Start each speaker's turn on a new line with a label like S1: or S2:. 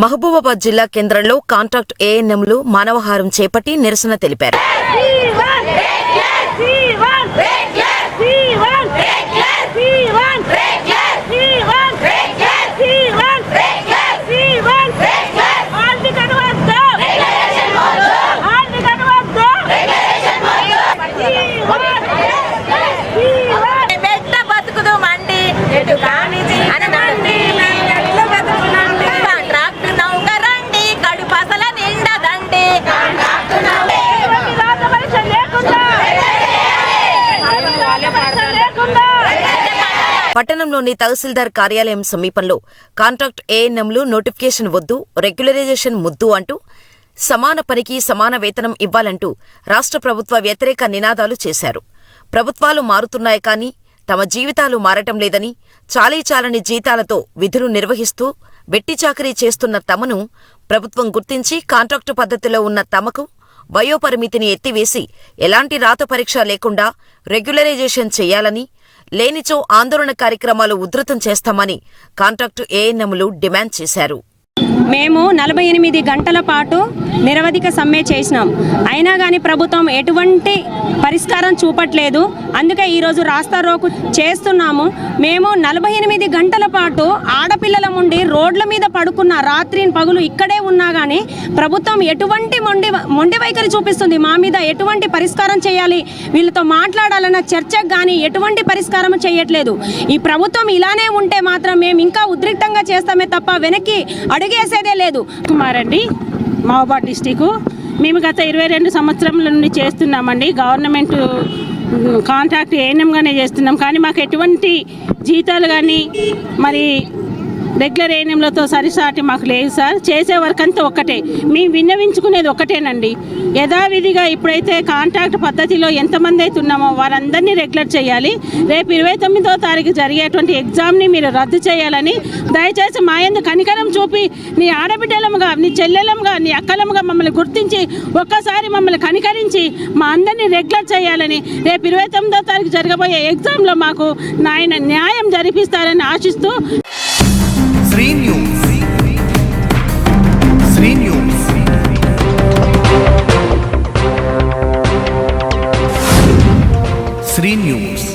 S1: మహబూబాబాద్ జిల్లా కేంద్రంలో కాంట్రాక్ట్ ఏఎన్ఎంలు మానవహారం చేపట్టి నిరసన తెలిపారు. పట్టణంలోని తహసీల్దార్ కార్యాలయం సమీపంలో కాంట్రాక్ట్ ఏఎన్ఎంలు నోటిఫికేషన్ వద్దు రెగ్యులరైజేషన్ ముద్దు అంటూ సమాన పనికి సమాన వేతనం ఇవ్వాలంటూ రాష్ట్ర ప్రభుత్వ వ్యతిరేక నినాదాలు చేశారు. ప్రభుత్వాలు మారుతున్నాయి కానీ తమ జీవితాలు మారటం లేదని చాలీ చాలని జీతాలతో విధులు నిర్వహిస్తూ వెట్టి చాకరీ చేస్తున్న తమను ప్రభుత్వం గుర్తించి కాంట్రాక్టు పద్ధతిలో ఉన్న తమకు వయోపరిమితిని ఎత్తివేసి ఎలాంటి రాత పరీక్ష లేకుండా రెగ్యులరైజేషన్ చేయాలని లేనిచో ఆందోళన కార్యక్రమాలు ఉధృతం చేస్తామని కాంట్రాక్టు ఏఎన్ఎంలు డిమాండ్ చేశారు.
S2: మేము నలభై ఎనిమిది గంటల పాటు నిరవధిక సమ్మె చేసినాం. అయినా కానీ ప్రభుత్వం ఎటువంటి పరిష్కారం చూపట్లేదు. అందుకే ఈరోజు రాస్తా రోకు చేస్తున్నాము. మేము నలభై ఎనిమిది గంటల పాటు ఆడపిల్లల ముండి రోడ్ల మీద పడుకున్న రాత్రి పగులు ఇక్కడే ఉన్నా కానీ ప్రభుత్వం ఎటువంటి మొండి మొండి వైఖరి చూపిస్తుంది. మా మీద ఎటువంటి పరిష్కారం చేయాలి? వీళ్ళతో మాట్లాడాలన్న చర్చకు కానీ ఎటువంటి పరిష్కారం చేయట్లేదు. ఈ ప్రభుత్వం ఇలానే ఉంటే మాత్రం మేము ఇంకా ఉద్రిక్తంగా చేస్తామే తప్ప వెనక్కి వేసేదే లేదు.
S3: కుమార్ అండి మహబాద్ డిస్టిక్ మేము గత ఇరవై రెండు సంవత్సరముల నుండి చేస్తున్నామండి. గవర్నమెంట్ కాంట్రాక్ట్ ఏఎన్ఎంగానే చేస్తున్నాం. కానీ మాకు ఎటువంటి జీతాలు కానీ మరి రెగ్యులర్ ఏఎన్ఎంలతో సరిసాటి మాకు లేదు సార్. చేసే వర్క్ అంతా ఒక్కటే. మేము విన్నవించుకునేది ఒకటేనండి యథావిధిగా ఇప్పుడైతే కాంట్రాక్ట్ పద్ధతిలో ఎంతమంది అయితే ఉన్నామో వారందరినీ రెగ్యులర్ చేయాలి. రేపు ఇరవై తొమ్మిదో తారీఖు జరిగేటువంటి ఎగ్జామ్ని మీరు రద్దు చేయాలని దయచేసి మా ఎందు కనికరం చూపి నీ ఆడబిడ్డలముగా నీ చెల్లెలముగా నీ అక్కలముగా మమ్మల్ని గుర్తించి ఒక్కసారి మమ్మల్ని కనికరించి మా అందరినీ రెగ్యులర్ చేయాలని రేపు ఇరవై తొమ్మిదో తారీఖు జరగబోయే ఎగ్జామ్లో మాకు నాయన న్యాయం జరిపిస్తారని ఆశిస్తూ Sri News. Sri News. Sri News.